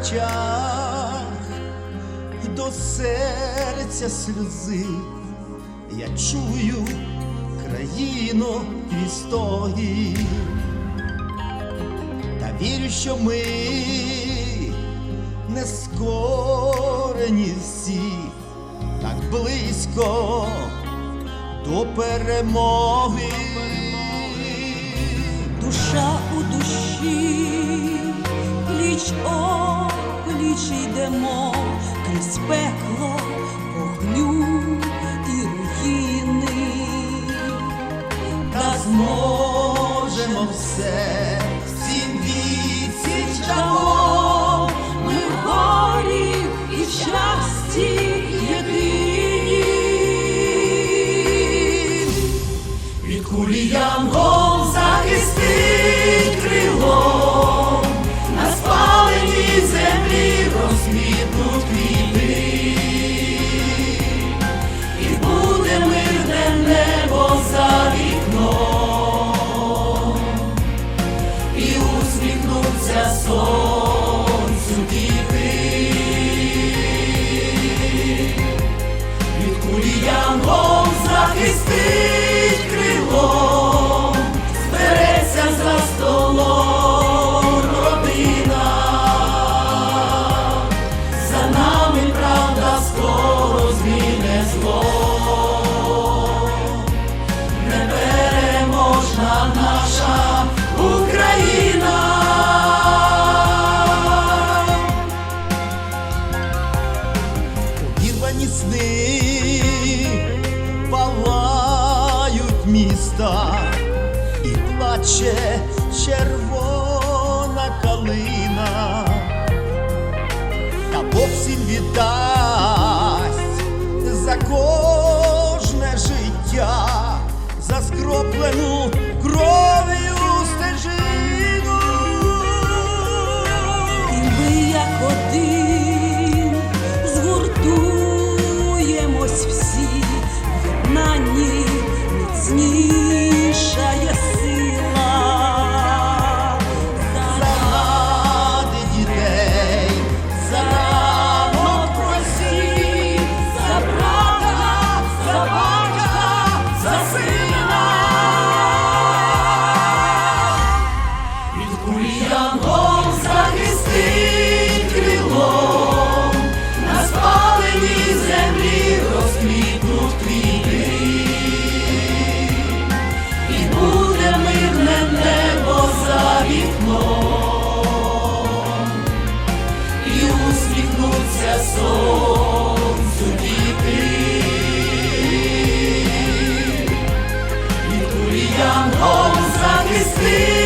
очах, до серця сльози, я чую країну твій стогін, та вірю, що ми не скорені всі, так близько до перемоги. душа у душі, пліч о пліч йдемо крізь пекло, вогню і руїни. та зможемо все, is this? Плаче червона калина, та Бог віддасть за усміхнуться сонцю діти. Від кулі захистить